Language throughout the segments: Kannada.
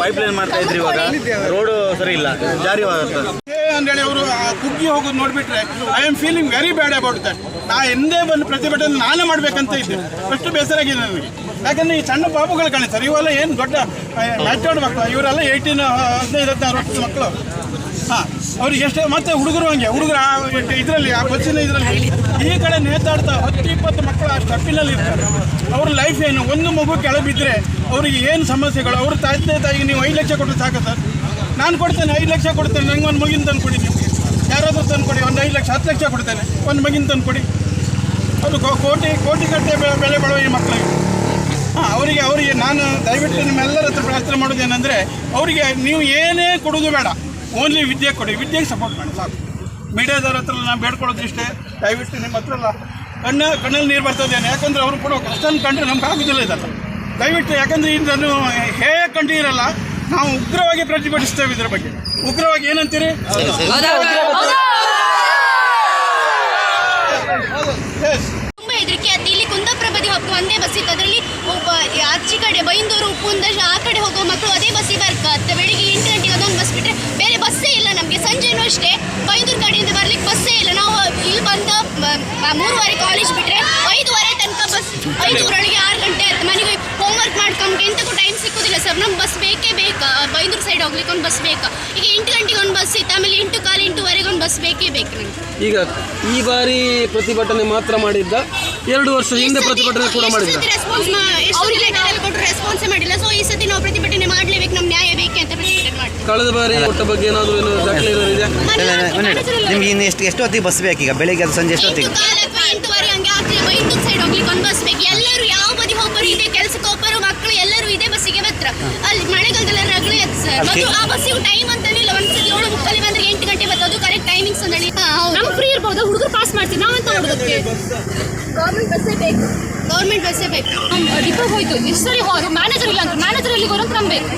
ಪೈಪ್ ಲೈನ್ ಮಾಡ್ತಾ ಇದ್ರಿ ಇವಾಗ. ರೋಡು ಸರಿ ಇಲ್ಲ ಜಾರಿ ಆಗುತ್ತೆ ಅಂತೇಳಿ ಅವರು ಕುಗ್ಗಿ ಹೋಗೋದು ನೋಡ್ಬಿಟ್ರೆ I am feeling very bad about that ನಾ ಎಂದೇ ಬಂದು ಪ್ರತಿಭಟನೆ ನಾನೇ ಮಾಡ್ಬೇಕಂತ ಇದ್ದೆ. ಅಷ್ಟು ಬೇಸರ ಆಗಿದೆ ನನಗೆ. ಯಾಕಂದ್ರೆ ಈ ಸಣ್ಣ ಬಾಬುಗಳು ಕಾಣಿಸ್ತಾರೆ ಇವೆಲ್ಲ ಏನು ದೊಡ್ಡ ಮ್ಯಾಚೋರ್ಡ್ ಮಕ್ಕಳು ಇವರೆಲ್ಲ ಏಯ್ಟೀನ್ ಹದಿನೈದು ಹದಿನಾರು ವರ್ಷದ ಮಕ್ಕಳು ಅವ್ರಿಗೆ ಎಷ್ಟು ಮತ್ತೆ ಹುಡುಗರು ಹಂಗೆ, ಹುಡುಗರು ಇದರಲ್ಲಿ, ಆ ಬಸ್ಸಿನ ಇದರಲ್ಲಿ. ಈ ಕಡೆ ನೇತಾಡ್ತಾ ಹತ್ತು ಇಪ್ಪತ್ತು ಮಕ್ಕಳು ಆ ಸ್ಟೆಪ್ಪಿನಲ್ಲಿ ಇರ್ತಾರೆ. ಅವ್ರ ಲೈಫ್ ಏನು? ಒಂದು ಮಗು ಕೆಳಬಿದ್ದರೆ ಅವ್ರಿಗೆ ಏನು ಸಮಸ್ಯೆಗಳು? ಅವ್ರ ತಾಯಿ ತಾಯಿಗೆ ನೀವು ಐದು ಲಕ್ಷ ಕೊಟ್ಟರೆ ಸಾಕು ಸರ್? ನಾನು ಕೊಡ್ತೇನೆ, ಐದು ಲಕ್ಷ ಕೊಡ್ತೇನೆ, ನಂಗೆ ಒಂದು ಮಗಿನ ತಂದು ಕೊಡಿ ನಿಮಗೆ. ಯಾರಾದರೂ ತಂದು ಕೊಡಿ, ಒಂದು ಐದು ಲಕ್ಷ, ಹತ್ತು ಲಕ್ಷ ಕೊಡ್ತೇನೆ, ಒಂದು ಮಗಿನ ತಂದು ಕೊಡಿ. ಅದು ಕೋಟಿ ಕೋಟಿ ಕಟ್ಟೆ ಬೆಲೆ ಬೆಲೆ ಬಾಳುವ ಈ ಮಕ್ಕಳಿಗೆ ಹಾಂ, ಅವರಿಗೆ ಅವರಿಗೆ ನಾನು ದಯವಿಟ್ಟು ನಿಮ್ಮೆಲ್ಲರ ಹತ್ರ ಪ್ರಾರ್ಥನೆ ಮಾಡೋದೇನೆಂದರೆ ಅವರಿಗೆ ನೀವು ಏನೇ ಕೊಡೋದು ಬೇಡ. ಓನ್ಲಿ ವಿದ್ಯೆ ಕೊಡಿ, ವಿದ್ಯೆಗೆ ಸಪೋರ್ಟ್ ಮಾಡಿ, ಸಾಕು. ಮೀಡಿಯಾದವ್ರ ಹತ್ರ ನಾನು ಬೇಡ್ಕೊಳ್ಳೋದು ಇಷ್ಟೇ. ದಯವಿಟ್ಟು ನಿಮ್ಮ ಹತ್ರ ಎಲ್ಲ ಕಣ್ಣ, ಕಣ್ಣಲ್ಲಿ ನೀರು ಬರ್ತದೇನೆ ಯಾಕಂದ್ರೆ ಅವರು ಕೊಡೋ ಕಷ್ಟನ ಕಂಡ್ರೆ ನಮ್ಗೆ ಆಗೋದಿಲ್ಲ ಇದಲ್ಲ. ದಯವಿಟ್ಟು ಯಾಕಂದ್ರೆ ಇದನ್ನು ಹೇಯ ಕಂಡಿರಲ್ಲ ನಾವು ಉಗ್ರವಾಗಿ ಪ್ರತಿಭಟಿಸ್ತೇವೆ ಇದ್ರ ಬಗ್ಗೆ. ಉಗ್ರವಾಗಿ ಏನಂತೀರಿ Yes. ತುಂಬಾ ಹೆದರಿಕೆ ಆಯ್ತು ಇಲ್ಲಿ ಕುಂದಾಪುರ ಬದಿ ಹೋಗ್ತಾ ಒಂದೇ ಬಸ್ ಇತ್ತು ಅದರಲ್ಲಿ ಒಬ್ಬ ಆಚೆ ಕಡೆ ಬೈಂದೂರು ಕುಂದಶ ಆ ಕಡೆ ಹೋಗೋ ಮಕ್ಕಳು ಅದೇ ಬಸ್ಸಿಗೆ ಬರ್ಕತ್ತೆ ಬೆಳಿಗ್ಗೆ ಎಂಟು ಗಂಟೆಗೆ ಅದೊಂದು ಬಸ್ ಬಿಟ್ಟರೆ ಬೇರೆ ಬಸ್ಸೇ ಇಲ್ಲ ನಮಗೆ. ಸಂಜೆನೂ ಅಷ್ಟೇ ಬೈದೂರು ಕಡೆಯಿಂದ ಬರ್ಲಿಕ್ಕೆ ಬಸ್ಸೇ ಇಲ್ಲ. ನಾವು ಇಲ್ಲಿ ಬಂದ ಮೂರುವರೆ ಕಾಲೇಜ್ ಬಿಟ್ಟರೆ ಐದುವರೆ ತನಕ ಬಸ್ ಐದುವರೆಗೆ ಆರು ಗಂಟೆ ಮನೆಗೆ ಹೋಮ್ವರ್ಕ್ ಮಾಡ್ಕೊಂಡು ಎಂತಕ್ಕೂ ಟೈಮ್ ಸಿಕ್ಕೋದಿಲ್ಲ ಸರ್ ನಮ್ಗೆ ಬಸ್ ಬೇಕೇ ಬೇಕು. ಬೈದೂರು ಸೈಡ್ ಹೋಗ್ಲಿಕ್ಕೆ ಒಂದು ಬಸ್ ಬೇಕು. ಈಗ ಎಂಟು ಗಂಟೆಗೆ ಒಂದು ಬಸ್ ಇತ್ತು. ಆಮೇಲೆ ಎಂಟು ಕಾಲು ಎಂಟುವರೆಗೆ ಒಂದು ಬಸ್ ಬೇಕೇ ಬೇಕು ನಮಗೆ. ಈಗ ಈ ಬಾರಿ ಪ್ರತಿಭಟನೆ ಮಾತ್ರ ಮಾಡಿದ್ದ? ಎರಡು ವರ್ಷ ಹಿಂದೆ ಪ್ರತಿಭಟನೆ ಕೂಡ ಮಾಡಿದ್ದ? ರೆಸ್ಪಾನ್ಸ್ ಅವರಿಗೆ ಕೊಟ್ಟರು ರೆಸ್ಪಾನ್ಸೇ ಮಾಡಿಲ್ಲ. ಸೊ ಈ ಸತಿ ನಾವು ಪ್ರತಿಭಟನೆ ಮಾಡ್ಲೇಬೇಕು ನಮ್ ನ್ಯಾಯ ಬೇಕೆ ಅಂತ ಪ್ರತಿಭಟನೆ ಮಾಡ್ತೀವಿ ಕಳೆದ ಬಾರಿ ಕೊಟ್ಟ ಬಗ್ಗೆ ಏನಾದರೂ ಏನು ದಾಖಲೆ ಏನಾದ್ರು ಇದೆಯಾ? ನಿಮ್ಗೆ ಇನ್ನು ಎಷ್ಟು ಎಷ್ಟು ಹೊತ್ತಿಗೆ ಬಸ್ ಬೇಕೀಗ ಬೆಳಿಗ್ಗೆ ಅದು ಸಂಜೆ ಎಷ್ಟು ಎಂಟು ಹೊತ್ತಿಗೆ ಕಾಲ ಅಥವಾ ಎಂಟುವರೆ ಹಂಗೆ ಆಗ್ತದೆ. ಬೈಂದೂರು ಸೈಡ್ ಹೋಗ್ಲಿಕ್ಕೆ ಒಂದು ಬಸ್ ಬೇಕು. ಎಲ್ಲರೂ ಯಾವ ಬದಿ ಹೋಗ್ಬಾರು ಇದೆ ಕೆಲ್ಸಕ್ಕೆ ಮಕ್ಕಳು ಎಲ್ಲರೂ ಇದೇ ಬಸ್ಸಿಗೆ ಮಾತ್ರ. ಅಲ್ಲಿ ಮಳೆಗಾಲದಲ್ಲಿ ರಗಳೆ ಅದು ಸರ್ ಮತ್ತು ಆ ಬಸ್ಸಿಗೆ ಟೈಮ್ ಅಂತಾನಿಲ್ಲ ಒಂದ್ಸತಿ ಏಳು ಮುಕ್ಕಲ್ಲಿ ಬಂದ್ರೆ ಎಂಟು ಗಂಟೆ ಬರ್ತದೆ ಕರೆಕ್ಟ್ ಟೈಮಿಂಗ್ಸ್ ಅಂದೇಳಿ ನಮ್ಗೆ ಫ್ರೀ ಇರ್ಬೋದು. ಹುಡುಗರು ಪಾಸ್ ಮಾಡ್ತೀವಿ. ನಾವಂತ ಹುಡುಗಕ್ಕೆ ಗೌರ್ಮೆಂಟ್ ಬಸ್ಸೇ? ಬೇಕು. ಗೌರ್ಮೆಂಟ್ ಬಸ್ಸೇ ಬೇಕು. ಡಿಪೋ ಹೋಯ್ತು. ಎಷ್ಟು ಸರಿ ಮ್ಯಾನೇಜರ್ ಇಲ್ಲ ಅಂತ ಮ್ಯಾನೇಜರ್ ಅಲ್ಲಿ ಬರೋದು ನಂಬೇಕು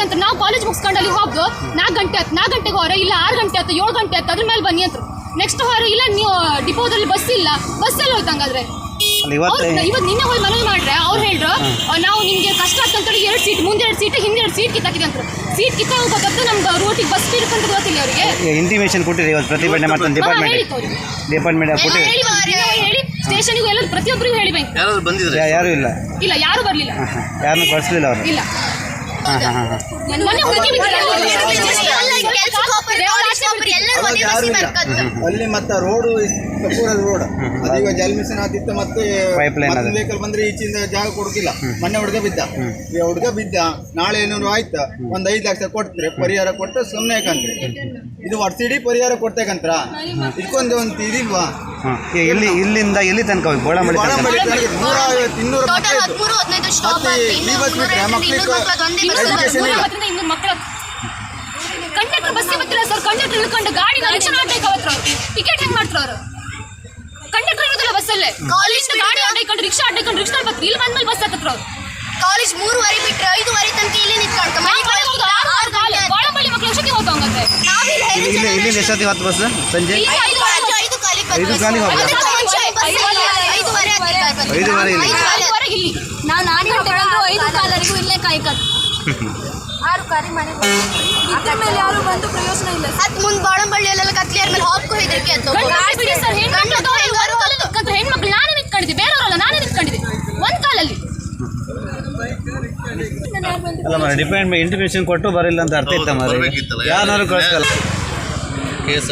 ಬತ್ತೆ ಅಂತ ನಾವು ಕಾಲೇಜ್ ಮುಗಿಸ್ಕೊಂಡು ಅಲ್ಲಿ ಹೋಗಿ ನಾಲ್ಕು ಗಂಟೆ ಆಯ್ತು ನಾಲ್ಕು ಗಂಟೆಗೆ ಹೊರ ಇಲ್ಲ ಆರು ಗಂಟೆ ಆಯ್ತು ಏಳು ಗಂಟೆ ಆಯ್ತು ಅದ್ರ ಮೇಲೆ ಬನ್ನಿ ಅಂತ ನೆಕ್ಸ್ಟ್ ಹೊರ ಇಲ್ಲ ನೀವು ಡಿಪೋದಲ್ಲಿ ಬಸ್ ಇಲ್ಲ. ಬಸ್ ಅಲ್ಲಿ ಹೋಯ್ತು ಹಂಗಾದ್ರೆ ಅಲ್ಲಿ ಇವತ್ತು ನಿನ್ನೆ ಹೋಗಿ ಮನವಿ ಮಾಡ್ರೆ ಅವ್ರು ಹೇಳ್ರು ನಾವು ನಿಮಗೆ ಕಷ್ಟ ಆಗ್ತಂತೇಳಿ ಎರಡು ಸೀಟ್ ಮುಂದೆ ಎರಡು ಸೀಟ್ ಹಿಂದೆ ಎರಡು ಸೀಟ್ ಕಿತ್ತಾಕಿದೆ ಅಂತ ಸೀಟ್ ಕಿತ್ತ ನಮ್ಗೆ ರೋಟಿಗೆ ಬಸ್ ಇರುತ್ತಂತ ಗೊತ್ತಿಲ್ಲ ಅವರಿಗೆ. ಇಂಟಿಮೇಷನ್ ಕೊಟ್ಟಿರಿ ಇವತ್ತು ಪ್ರತಿಭಟನೆ ಮಾಡ್ತಾನೆ ಡಿಪಾರ್ಟ್ಮೆಂಟ್. ಡಿಪಾರ್ಟ್ಮೆಂಟ್ ಹೇಳಿ ಸ್ಟೇಷನ್ಗೂ ಎಲ್ಲ ಪ್ರತಿಯೊಬ್ಬರಿಗೂ ಹೇಳಿ ಯಾರಾದ್ರು ಯಾರು ಬಂದಿದ್ರು ಯಾರೂ ಇಲ್ಲ. ಇಲ್ಲ ಯಾರು ಬರ್ಲಿಲ್ಲ. ಯಾರನ್ನೂ ಕಳಿಸ್ಲಿಲ್ಲ ಅವರು. ಇಲ್ಲ. ಅಲ್ಲಿ ಮತ್ತೆ ರೋಡು ಪೂರ ರೋಡ್ ಅದೀಗ ಜಲ್ ಮಿಷನ್ ಆದಿತ್ತು ಮತ್ತೆ. ವೆಹಿಕಲ್ ಬಂದ್ರೆ ಈಚಿಂದ ಜಾಗ ಕೊಡ್ತಿಲ್ಲ ಮೊನ್ನೆ ಹುಡುಗ ಬಿದ್ದ. ಈ ಹುಡುಗ ಬಿದ್ದ. ನಾಳೆ ಏನಾದ್ರು ಆಯ್ತಾ? ಒಂದ್ ಐದ್ ಲಕ್ಷ ಕೊಡ್ತಾರೆ ಪರಿಹಾರ ಕೊಟ್ಟರೆ ಸುಮ್ಮನೆ ಯಾಕಂದ್ರೆ? ಇದು ವರ್ಷಿಡೀ ಪರಿಹಾರ ಕೊಡ್ತೇಕಂತ್ರ? ಇದಕ್ಕೊಂದು ಒಂದು ಇದಿಲ್ವಾ ಹಾಂ. ಇಲ್ಲಿ ಇಲ್ಲಿಂದ ಎಲ್ಲಿ ತನಕ ಹೋಗಿ? ಬೋಳಂಬಳಿ ತನಕ? ಟೋಟಲ್ ಹದಿಮೂರು ಹದಿನೈದು ಸ್ಟಾಪ್ ಇನ್ನೂರು ಬಸ್ ಬಿಟ್ರೆ ಇನ್ನೂರು ಮಕ್ಕಳು ಒಂದೇ ಬಸ್ ಇನ್ನೂರು ಕಂಡಕ್ಟರ್ ಬಸ್ಸೇ ಬರ್ತಿಲ್ಲ ಸರ್ ಕಂಡಕ್ಟರ್ ಇಳ್ಕೊಂಡು ಗಾಡಿ ಕಲೆಕ್ಷನ್ ಅವತ್ತು ಟಿಕೆಟ್ ಹೆಂಗ್ ಮಾಡ್ತಾರೆ ಅವರು? ಕಂಡಕ್ಟರ್ ಇರೋದಿಲ್ಲ ಬಸ್ಸಲ್ಲೇ ಕಾಲೇಜ್ ಗಾಡಿ ರಿಕ್ಷಾ ರಿಕ್ಷಾ ಬರ್ತಾರೆ ಇಲ್ಲಿ ಬಂದ್ಮೇಲೆ ಬಸ್ ಹತ್ತತ್ರ ಅವ್ರು. ಕಾಲೇಜ್ ಮೂರುವರೆ ಬಿಟ್ರೆ ಐದುವರೆ ತನಕ ಇಲ್ಲಿ ಮಕ್ಕಳು ಎಷ್ಟೊತ್ತಿಗೆ ಹೋಗ್ತಾ ಹಂಗಂದ್ರೆ ನಾವಿಲ್ಲಿ ಇಲ್ಲಿ ಜನ ಇಲ್ಲಿಂದ ಎಷ್ಟೊತ್ತಿಗೆ ಹತ್ತು ಬಸ್ ಸಂಜೆ? ಐದು ಐದು ಬಸ್ ಇಲ್ಲ. ಐದುವರೆ. ಇಲ್ಲಿ. ಇಲ್ಲಿ. ನಾವು ನಾನು ಹೇಳ್ತೇವೆ ಐದು ಕಾಲರಿಗೂ ಇಲ್ಲೇ ಕಾಯ್ಕತ್ ಆರು ಕಾರಿ ಮನೆ ಇದ್ರ ಮೇಲೆ ಯಾರು ಬಂದು ಪ್ರಯೋಜನ ಇಲ್ಲ. ಅದ್ ಮುಂದ್ ಬಾಳಂಬಳ್ಳಿಯಲ್ಲೆಲ್ಲ ಕತ್ಲಿಯರ ಮೇಲೆ ಹಾಪ್ಕೊ ಹೆದರಿಕೆ ಅಂತ. ಗಂಡು ಮಕ್ಳು ಬಿಡಿ ಸರ್ ಹೆಣ್ಮಕ್ಳು ಹೆಣ್ಮಕ್ಳು ನಾನೇ ನಿಂತ್ಕೊಂಡಿದ್ದೆ. ಬೇರೆಯವರಲ್ಲ ನಾನೇ ನಿಂತ್ಕೊಂಡಿದ್ದೆ. ಒಂದ್ ಕಾಲಲ್ಲಿ. ಅಲ್ಲ ಮರ ಡಿಪೆಂಡ್ ಇಂಟಿಮೇಷನ್ ಕೊಟ್ಟು ಬರಲಿಲ್ಲ ಅಂತ ಅರ್ಥ ಇತ್ತ ಮರ ಯಾರು ಕಳಿಸ್ಕಲ್ಲ? ಕೇಸ್